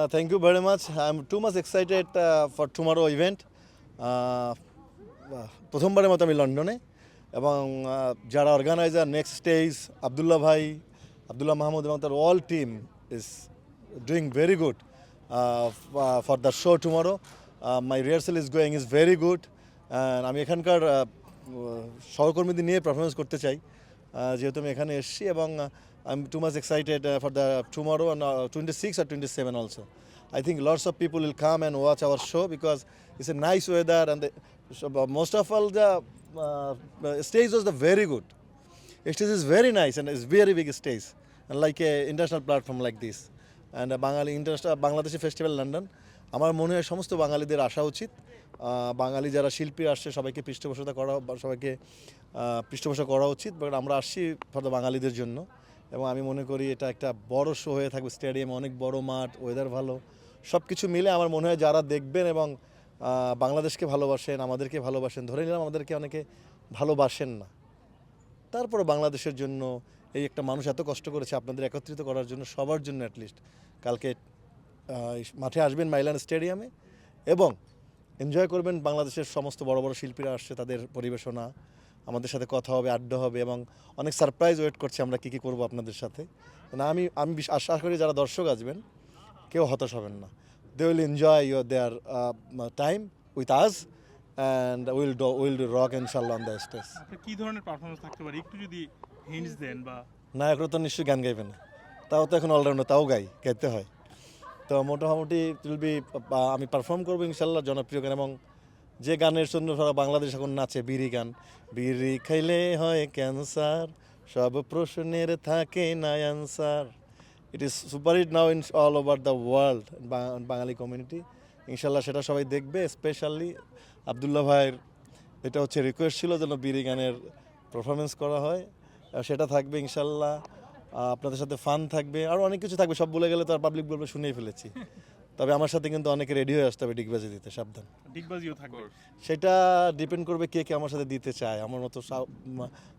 Uh, thank you very much. I'm too much excited uh, for tomorrow event. Uh, প্রথমবারের মতো আমি লন্ডনে এবং uh, যারা অর্গানাইজার নেক্সট স্টেজ আবদুল্লাহ ভাই আবদুল্লাহ মাহমুদ এবং তার all team is doing very good for the show tomorrow my rehearsal is going is very good আমি এখানকার uh, সহকর্মীদের নিয়ে পারফরমেন্স করতে চাই uh, যেহেতু আমি এখানে এসেছি এবং I am too much excited for the tomorrow twenty six R twenty seven also I think lots of people will come and watch our show because it's a nice weather and the, so, uh, most of all the uh, uh, stage was the very good. Stage is very nice and it's very big stage and like a international platform like this. And Bangali Bangali International festival London আমার মনে হয় সমস্ত বাঙালিদের আসা উচিত। বাঙালি যারা শিল্পী আসছে, সবাইকে পৃষ্ঠপোষকতা করা, সবাইকে পৃষ্ঠপোষক করা উচিত। বাট আমরা আসছি ফর দ্য বাঙালিদের জন্য। এবং আমি মনে করি এটা একটা বড় শো হয়ে থাকবে স্টেডিয়ামে অনেক বড় মাঠ ওয়েদার ভালো। সব কিছু মিলে আমার মনে হয় যারা দেখবেন এবং বাংলাদেশকে ভালোবাসেন, আমাদেরকে ভালোবাসেন, ধরে নিলাম আমাদেরকে অনেকে ভালোবাসেন না। তারপরে বাংলাদেশের জন্য এই একটা মানুষ এত কষ্ট করেছে আপনাদের একত্রিত করার জন্য সবার জন্য অ্যাটলিস্ট কালকে মাঠে আসবেন মাইলান স্টেডিয়ামে এবং এনজয় করবেন বাংলাদেশের সমস্ত বড় বড় শিল্পীরা আসছে, তাদের পরিবেশনা, আমাদের সাথে কথা হবে, আড্ডা হবে এবং অনেক সারপ্রাইজ ওয়েট করছি আমরা কী কী করব আপনাদের সাথে। না, আমি আমি আশা করি যারা দর্শক আসবেন, কেউ হতাশ হবেন না। They will enjoy your their time with us and will will do rock ইনশাল্লাহ অন দ্য স্টেজ কি ধরনের পারফরমেন্স থাকতে পারে? একটু যদি হিন্টস দেন বা নায়করা তো নিশ্চয়ই গান গাইবে না তাও তো এখন অলরাউন্ডার তাও গাই, গাইতে হয়। তো মোটামুটি বি আমি পারফর্ম করব ইনশাল্লাহ জনপ্রিয় গান এবং যে গানের জন্য সারা বাংলাদেশ এখন নাচে, বিড়ি গান। বিড়ি খাইলে হয় ক্যান্সার সব প্রশ্নের থাকে না answer it is super hit now in all over the world Bangali community ইনশাল্লাহ সেটা সবাই দেখবে স্পেশালি আবদুল্লাহ ভাইয়ের। এটা হচ্ছে রিকোয়েস্ট ছিল যেন বিড়ি গানের পারফরমেন্স করা হয়। সেটা থাকবে ইনশাল্লাহ। আপনাদের সাথে ফান থাকবে। আর অনেক কিছু থাকবে, সব বলে গেলে তো আর পাবলিক বলবে, শুনেই ফেলেছি। তবে আমার সাথে কিন্তু অনেকে রেডি হয়ে আসতে হবে ডিগবাজি দিতে সাবধান। ডিগবাজিও থাকবে। সেটা ডিপেন্ড করবে কে কে আমার সাথে দিতে চায়। আমার মতো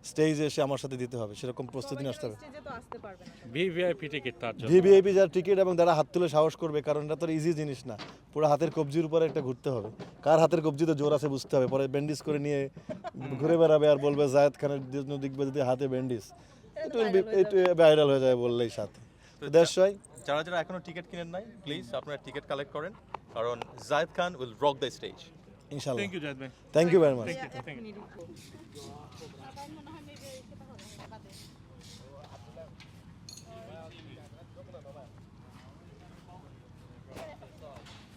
স্টেজে এসে আমার সাথে দিতে হবে সেরকম প্রস্তুতি নিয়ে আসতে হবে। স্টেজে তো আসতে পারবে না। ভিভিআইপি টিকিট তার জন্য। ভিভিআইপি যার টিকিট এবং যারা হাত তুলে সাহস করবে কারণ এটা তো ইজি জিনিস না। পুরো হাতের কবজির উপরে একটা ঘুরতে হবে। কার হাতের কবজিতে জোর আছে বুঝতে হবে। পরে ব্যান্ডিজ করে নিয়ে ঘুরে বেড়াবে আর বলবে জায়েদ খানের জন্য যদি হাতে ব্যান্ডিজ ভাইরাল হয়ে যাবে। বললেই সাথে। দেশ হয় যারা যারা এখনও টিকিট কিনেন নাই প্লিজ আপনারা টিকিট কালেক্ট করেন কারণ Zayed Khan will rock the stage ইনশাল্লাহ থ্যাংক ইউ জায়দ ভাই। Thank you very much